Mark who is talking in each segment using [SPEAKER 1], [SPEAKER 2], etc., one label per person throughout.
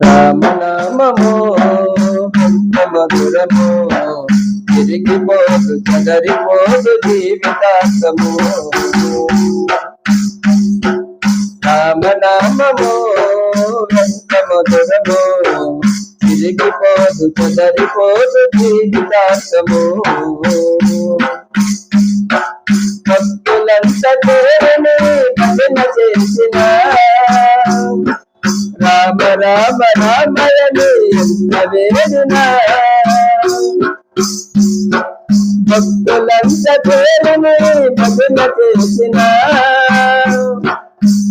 [SPEAKER 1] రామనామము ఎంత మధురము తిరిగిపోదు చదరిపోదు జీవితాసము రామనామము ఎంత మధురము తిరిగిపోదు చదరిపోదు జీవితాంతము. భక్తులంత పేరుని రామ రామయని ఎంత భక్తులంత పేరుని భజన చేసిన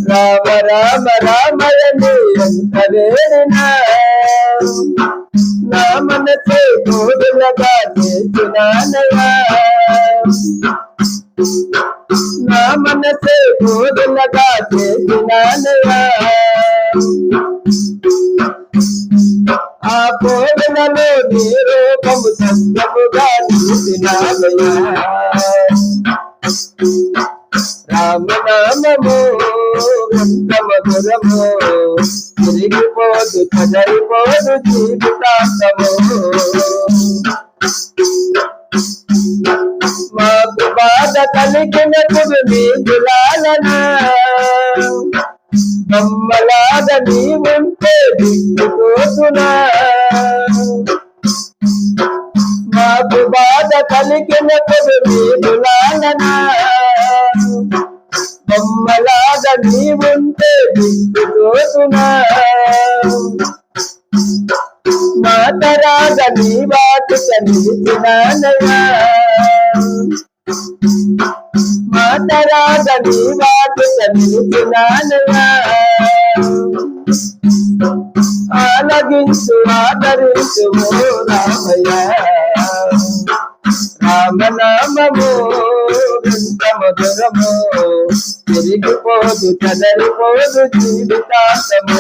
[SPEAKER 1] రామ రామ రామయని ఎంత వేదన నా మనసే కోడులగా చేసినానయా నా మనసే కోడులగా చేసినానయా నీ రూపము సత్యముగా రామనామము ఎంత మధురము తిరిగిపోదు కదలిపోదు జీవితాంతము మాకు బాధ కలిగినప్పుడు మీ దులాలన బొమ్మలాగ నీ ఉంటే దిక్కుతోసునా బాధ కలిగినప్పుడు నీ దులాలన బొమ్మలాగ నీ ఉంటే దిక్కుతోసునా నీ వాటిక నిలిచినానయా మాతరాగ నీ వాటిక నిలిచినానయా ఆలగించు ఆదరించు ఓ రామయ్య. రామనామము ఎంత మధురము తిరిగిపోదు చదరిపోదు జీవితాంతము.